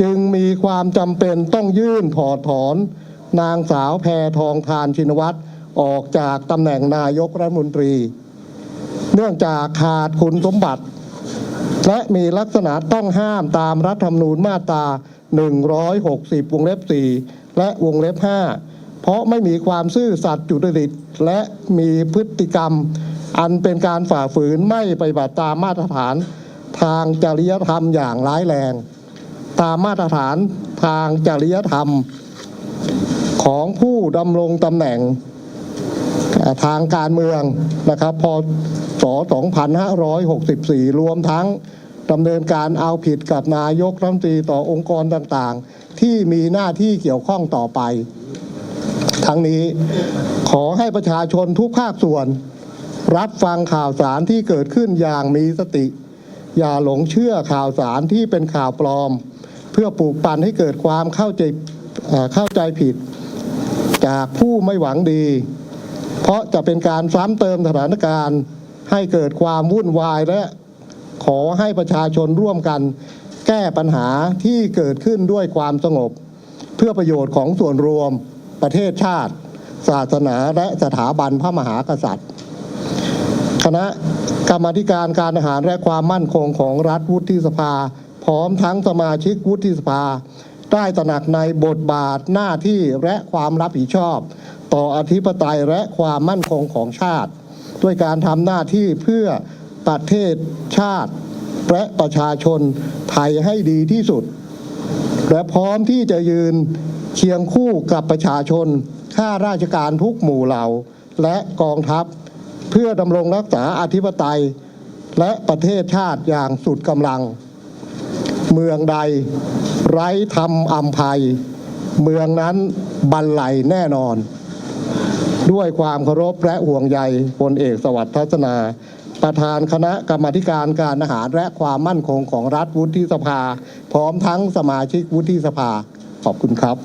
จึงมีความจำเป็นต้องยื่นถอดถอน นางสาวแพทองทานชินวัตรออกจากตำแหน่งนายกรัฐมนตรี เนื่องจากขาดคุณสมบัติ และมีลักษณะต้องห้ามตามรัฐธรรมนูญมาตรา 160 วงเล็บ 4 และวงเล็บ 5 เพราะไม่มีความซื่อสัตย์จุจริตและมีพฤติกรรม อันเป็นการฝ่าฝืนไม่ไปฏิบัติตามมาตรฐานทางจริยธรรมอย่างร้ายแรง ตามมาตรฐานทางจริยธรรม ของผู้ดำรงตำแหน่งทางการเมืองนะครับ พศ 2564 รวมทั้งดำเนินการเอาผิดกับนายกรัฐมนตรีต่อองค์กรต่างๆ ที่มีหน้าที่เกี่ยวข้องต่อไป ทั้งนี้ขอให้ประชาชนทุกภาคส่วน รับฟังข่าวสารที่เกิดขึ้นอย่างมีสติ อย่าหลงเชื่อข่าวสารที่เป็นข่าวปลอม พื่อปลูกปั่นให้เกิดความเข้าใจเข้าใจผิด จากผู้ไม่หวังดี เพราะจะเป็นการซ้ำเติมสถานการณ์ ให้เกิดความวุ่นวายและขอให้ประชาชนร่วมกัน แก้ปัญหาที่เกิดขึ้นด้วยความสงบ เพื่อประโยชน์ของส่วนรวมประเทศชาติ ศาสนาและสถาบันพระมหากษัตริย์ คณะกรรมธิการการอาหารและความมั่นคงของรัฐวุฒิสภา พร้อมทั้งสมาชิกวุฒิสภา ได้ตระหนักในบทบาทหน้าที่และความรับผิดชอบ ต่ออธิปไตยและความมั่นคงของชาติ ด้วยการทำหน้าที่เพื่อประเทศชาติ และประชาชนไทยให้ดีที่สุด และพร้อมที่จะยืนเคียงคู่กับประชาชน ข้าราชการทุกหมู่เหล่า และกองทัพ เพื่อดำรงรักษาอธิปไตย และประเทศชาติอย่างสุดกำลัง เมืองใด ไร้ธรรมอัมภัย เมืองนั้นบันไหลแน่นอน ด้วยความเคารพและห่วงใยพลเอกสวัสดิ์ทัศนา ประธานคณะกรรมการการอาหารและความมั่นคงของรัฐวุฒิสภา พร้อมทั้งสมาชิกวุฒิสภา ขอบคุณครับ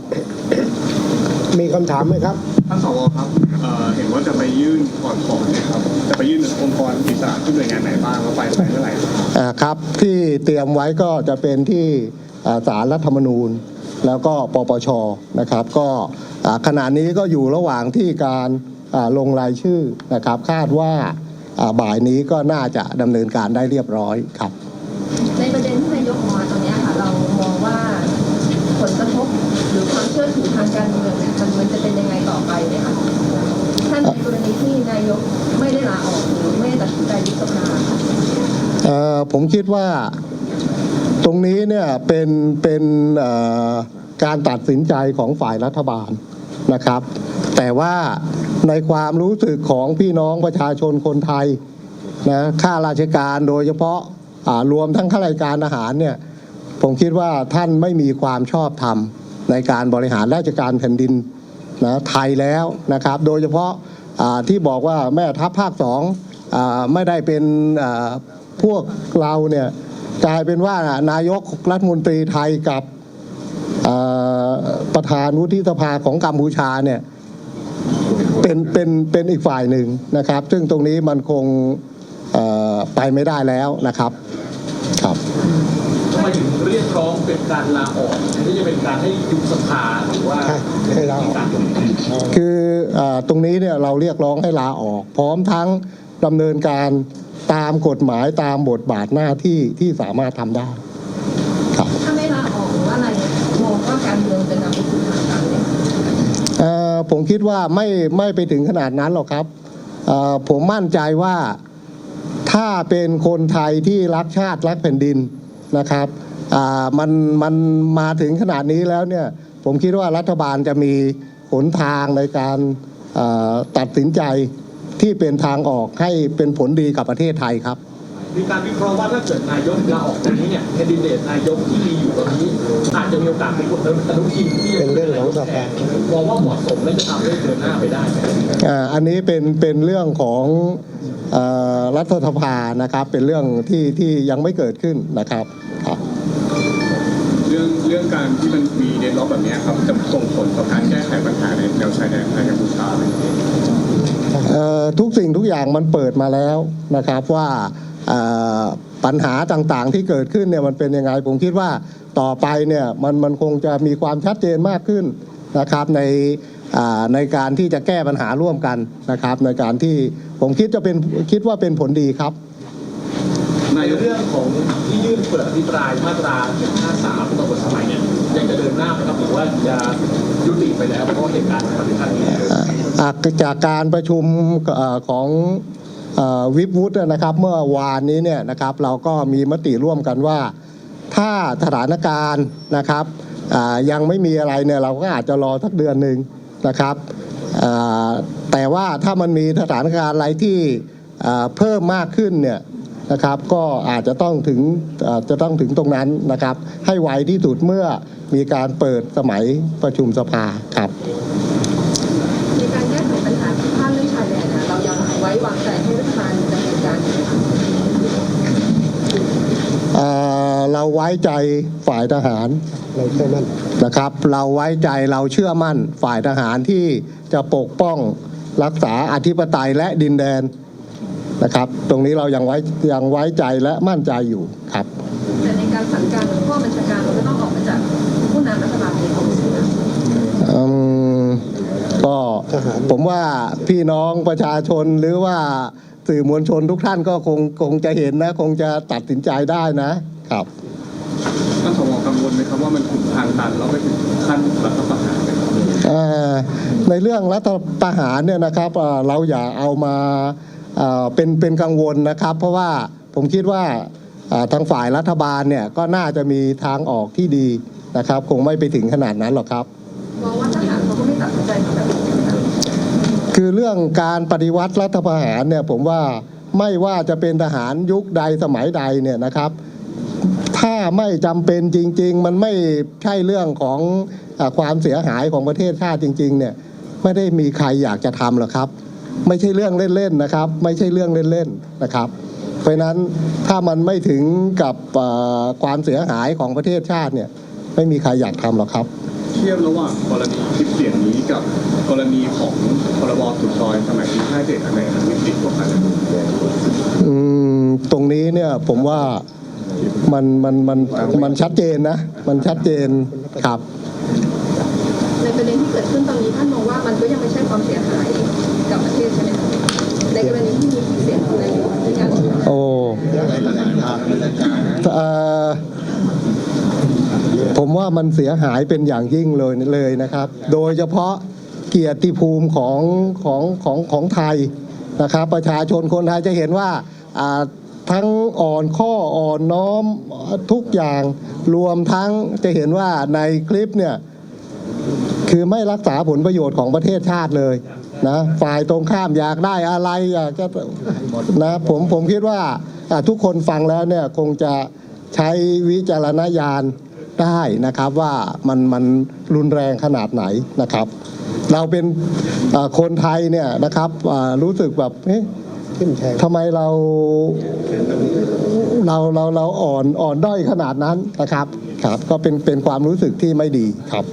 มีคำถามไหมครับ ท่านสวครับเอ่อเห็นว่าจะไปยื่นก่อนของนะครับ จะไปยื่นองค์กรอิสระที่หน่วยงานไหนบ้างแล้วไปเมื่อไหร่ครับอ่าครับที่เตรียมไว้ก็จะเป็นที่อ่าศาลรัฐธรรมนูญ แล้วก็ปปชนะครับ ก็อ่าขณะนี้ก็อยู่ระหว่างที่การอ่าลงรายชื่อนะครับ คาดว่าอ่าบ่ายนี้ก็น่าจะดำเนินการได้เรียบร้อยครับ ที่นายกไม่ได้ลาออกหรือไม่ได้ตัดสินใจยุบสภาเอ่อผมคิดว่าตรงนี้เนี่ยเป็นเป็นการตัดสินใจของฝ่ายรัฐบาลนะครับ แต่ว่าในความรู้สึกของพี่น้องประชาชนคนไทยนะข้าราชการโดยเฉพาะารวมทั้งข้าราชการอาหารเนี่ยผมคิดว่าท่านไม่มีความชอบธรรมในการบริหารราชการแผ่นดินนะไทยแล้วนะครับ โดยเฉพาะ ที่บอกว่าแม่ทัพภาคสองอไม่ได้เป็นพวกเราเนี่ยกลายเป็นว่านายกรัฐมนตรีไทยกับประธานวุฒิสภาของกัมพูชาเนี่ยเป็นเป็นเป็นอีกฝ่ายหนึ่งนะครับ ซึ่งตรงนี้มันคงไปไม่ได้แล้วนะครับำไมถึงเรียกร้องเป็นการลาออกแทนที่จะเป็นการให้ยุบสภาหรือว่าใช่ให้ลาออกการคือเออตรงนี้เนี่ยเราเรียกร้องให้ลาออก พร้อมทั้งดำเนินการตามกฎหมายตามบทบาทหน้าที่ที่สามารถทำได้ครับถ้าไม่ลาออกหรือว่าอะไรเนี่ยมองว่าการเมืองจะนำไปสู่ทางการเนี่ยเอ่อผมคิดว่าไม่ไม่ไปถึงขนาดนั้นหรอกครับเอ่อผมมั่นใจว่าถ้าเป็นคนไทยที่รักชาติรักแผ่นดิน นะครับอ่ามันมันมาถึงขนาดนี้แล้วเนี่ยผมคิดว่ารัฐบาลจะมีหนทางในการเอ่อตัดสินใจที่เป็นทางออกให้เป็นผลดีกับประเทศไทยครับ มีการวิเคราะห์ว่าถ้าเกิดนายกลาออกจากนี้เนี่ยแคนดิเดตนายกที่มีอยู่ตอนนี้ อาจจะมีโอกาสเป็นคนอนุทินที่เป็นเรื่องของ สภามองว่าเหมาะสมและจะทำให้เดินหน้าไปได้ไหมอ่าอันนี้เป็นเป็นเรื่องของเอ่อรัฐสภานะครับ เป็นเรื่องที่ที่ยังไม่เกิดขึ้นนะครับครับเรื่องเรื่องการที่มันมีเดนล็อกแบบเนี้ยครับจะส่งผลต่อการแก้ไขปัญหาในแนวชายแดนไทยกัมพูชาไหมเอ่อทุกสิ่งทุกอย่างมันเปิดมาแล้วนะครับว่าเอ่อปัญหาต่างๆที่เกิดขึ้นเนี่ยมันเป็นยังไงผมคิดว่า ต่อไปเนี่ยมันมันคงจะมีความชัดเจนมากขึ้นนะครับในอ่าในการที่จะแก้ปัญหาร่วมกันนะครับ ในการที่ผมคิดจะเป็นคิดว่าเป็นผลดีครับ ในเรื่องของที่ยื่นเปิดอภิปรายมาตรา153ต่อกฎหมายเนี่ยยังจะเดินหน้าไหมครับหรือว่าจะยุติไปแล้วเพราะเหตุการณ์มันเป็นขั้นนี้อะจากการประชุมเอ่อของเอ่อวิปวุฒินะครับ เมื่อวานนี้เนี่ยนะครับ เราก็มีมติร่วมกันว่า ถ้าสถานการณ์นะครับยังไม่มีอะไรเนี่ยเราก็อาจจะรอสักเดือนหนึ่งนะครับแต่ว่าถ้ามันมีสถานการณ์อะไรที่เพิ่มมากขึ้นเนี่ยนะครับก็อาจจะต้องถึงจะต้องถึงตรงนั้นนะครับ ให้ไวที่สุดเมื่อมีการเปิดสมัยประชุมสภาครับในการแก้ไขปัญหาที่ข้ามเรื่องชายแดนะเรายังไว้วางใจให้รัฐบาลดำเนินการอยู่ไหมคะ เอ่อ เราไว้ใจฝ่ายทหารเราเชื่อมั่นนะครับ เราไว้ใจเราเชื่อมั่นฝ่ายทหารที่จะปกป้องรักษาอธิปไตยและดินแดนนะครับ ตรงนี้เรายังไว้ยังไว้ใจและมั่นใจอยู่ครับแต่ในการสั่งการของผู้บัญชาการมันก็ต้องออกมาจากผู้นำรัฐบาลเองของสินะอืมก็ผมว่าพี่น้องประชาชนหรือว่าสื่อมวลชนทุกท่านก็คงคงจะเห็นนะ คงจะตัดสินใจได้นะครับ ท่านสวกังวลไหม ครับว่ามันถึงทางตันแล้วไปถึงขั้นรัฐประหารไหมครับเอ่อในเรื่องรัฐประหารเนี่ยนะครับเอ่อเราอย่าเอามาเอ่อเป็นเป็นกังวลนะครับ เพราะว่าผมคิดว่าเอ่อทางฝ่ายรัฐบาลเนี่ยก็น่าจะมีทางออกที่ดีนะครับ คงไม่ไปถึงขนาดนั้นหรอกครับมองว่าทหารเขาก็ไม่ตัดสินใจทำแบบนี้ใช่ไหมคะคือเรื่องการปฏิวัติรัฐประหารเนี่ยผมว่าไม่ว่าจะเป็นทหารยุคใดสมัยใดเนี่ยนะครับ ถ้าไม่จำเป็นจริง ๆ มันไม่ใช่เรื่องของอาความเสียหายของประเทศชาติจริง ๆ เนี่ยไม่ได้มีใครอยากจะทำหรอกครับ ไม่ใช่เรื่องเล่นๆนะครับ ไม่ใช่เรื่องเล่นๆนะครับ เพราะฉะนั้นถ้ามันไม่ถึงกับเอ่อความเสียหายของประเทศชาติเนี่ยไม่มีใครอยากทำหรอกครับ เทียบระหว่างกรณีคลิปเสียงนี้กับกรณีของพรบสุดซอยสมัยปี57อันไหนมันวิกฤตกว่ากันอืมตรงนี้เนี่ยผมว่า มันมันมันมันชัดเจนนะ มันชัดเจนครับ ในประเด็นที่เกิดขึ้นตอนนี้ท่านมองว่ามันก็ยังไม่ใช่ความเสียหายกับประเทศใช่ไหมคะในกรณีที่มีเสียงของนายกในการโอ้ผมว่ามันเสียหายเป็นอย่างยิ่งเลยเลยนะครับ โดยเฉพาะเกียรติภูมิของของของของไทยนะครับ ประชาชนคนไทยจะเห็นว่า ทั้งอ่อนข้ออ่อนน้อมทุกอย่างรวมทั้งจะเห็นว่าในคลิปเนี่ยคือไม่รักษาผลประโยชน์ของประเทศชาติเลยนะฝ่ายตรงข้ามอยากได้อะไรอยากจะนะผมผมคิดว่าทุกคนฟังแล้วเนี่ยคงจะใช้วิจารณญาณได้นะครับว่ามันมันรุนแรงขนาดไหนนะครับ เราเป็นคนไทยเนี่ยนะครับรู้สึกแบบเอ๊ ขึ้นแทงทำไมเราเราเราเราอ่อนอ่อนด้อยขนาดนั้นนะครับครับ ก็เป็นเป็นความรู้สึกที่ไม่ดีครับ